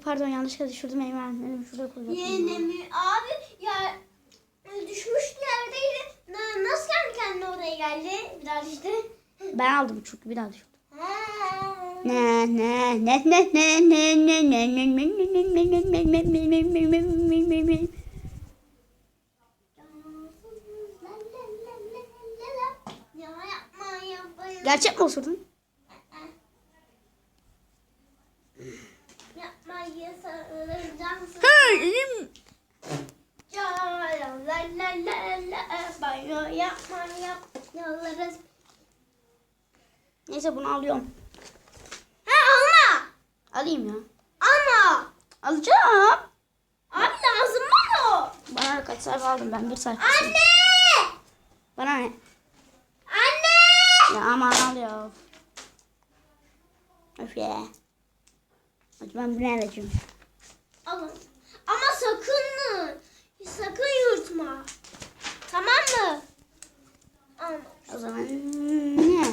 pardon yanlışlıkla düşürdüm Eymen. Şuraya koyacaktım. Yine mi? Abi ya düşmüştü yerdeydi. Na- Nasıl kendi kendine oraya geldi? Biraz işte. Ben aldım çünkü bir daha. Ha. Ne ne ne ne ne ne ne ne ne ne ne ne ne ne ne ne ne ne ne ne Ya yapma yapma. Gerçek mi osurdun? Yapma ya Ya la la la la banyo yapma yap yollarız. Neyse bunu alıyorum. Ha alma. Alayım ya. Alma. Alacağım. Abi lazım bana o. Bana kaç sayfa aldım ben bir sayfa. Anne. Bana ne? Anne. Ya aman al ya. Öf ya. Hadi ben bunu alacağım. Alın. Ama sakın mı? Sakın yırtma. Tamam mı? Ama. O zaman ne?